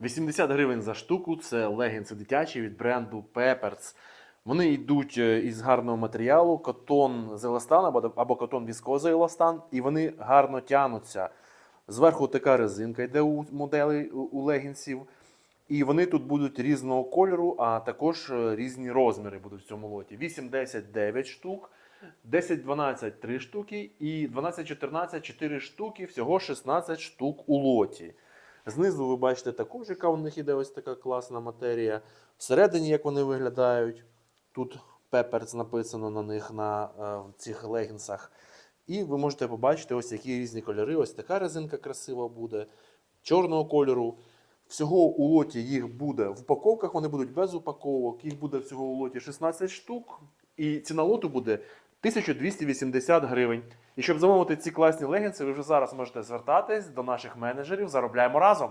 80 гривень за штуку це легінси дитячі від бренду Peppers. Вони йдуть е, із гарного матеріалу, котон з еластан або, котон віскоза еластан, і вони гарно тянуться. Зверху така резинка йде у моделей у у легінсів. І вони тут будуть різного кольору, а також е, різні розміри будуть в цьому лоті. 8, 10, 9 штук, 10, 12, 3 штуки і 12, 14, 4 штуки, всього 16 штук у лоті. Знизу ви бачите також, яка у них іде ось така класна матерія. Всередині, як вони виглядають, тут Пеперс написано на них на е, цих легінсах. І ви можете побачити, ось які різні кольори. Ось така резинка красива буде, чорного кольору. Всього у лоті їх буде в упаковках, вони будуть без упаковок. Їх буде всього у лоті 16 штук. І ціна лоту буде 1280 гривень. І щоб замовити ці класні легінси, ви вже зараз можете звертатись до наших менеджерів. Заробляємо разом.